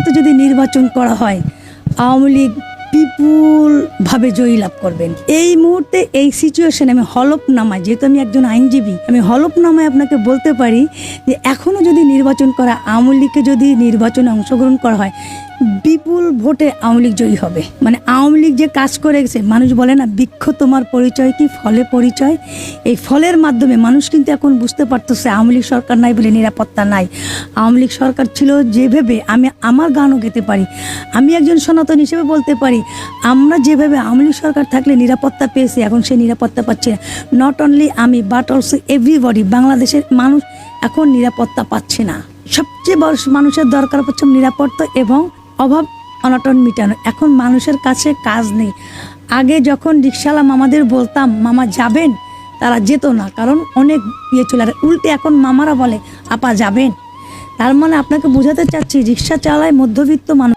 মতো যদি নির্বাচন করা হয়, আওয়ামী লীগ বিপুল ভাবে জয়ী লাভ করবেন। এই মুহূর্তে এই সিচুয়েশনে আমি হলফনামায়, যেহেতু আমি একজন আইনজীবী, আমি হলফনামায় আপনাকে বলতে পারি যে এখনও যদি নির্বাচন করা, আওয়ামী লীগকে যদি নির্বাচনে অংশগ্রহণ করা হয় বিপুল ভোটে আওয়ামী লীগ জয়ী হবে। মানে আওয়ামী লীগ যে কাজ করে গেছে, মানুষ বলে না, বৃক্ষ তোমার পরিচয় কি ফলে পরিচয়? এই ফলের মাধ্যমে মানুষ কিন্তু এখন বুঝতে পারতেছে, আওয়ামী লীগ সরকার নাই বলে নিরাপত্তা নাই। আওয়ামী লীগ সরকার ছিল যেভাবে আমি আমার গানও গেতে পারি। আমি একজন সনাতন হিসেবে বলতে পারি, আমরা যেভাবে আওয়ামী লীগ সরকার থাকলে নিরাপত্তা পেয়েছি, এখন সে নিরাপত্তা পাচ্ছে না। নট অনলি আমি বাট অলসো এভরিবডি বাংলাদেশের মানুষ এখন নিরাপত্তা পাচ্ছে না। সবচেয়ে বড় মানুষের দরকার হচ্ছে নিরাপত্তা এবং অভাব অনটন মিটানো। এখন মানুষের কাছে কাজ নেই। আগে যখন রিক্সাওয়ালা মামাদের বলতাম মামা যাবেন? তারা যেত না কারণ অনেক ইয়ে ছিল। আর উল্টে এখন মামারা বলে আপা যাবেন? তার মানে আপনাকে বোঝাতে চাচ্ছি রিক্সা চালায় মধ্যবিত্ত মানুষ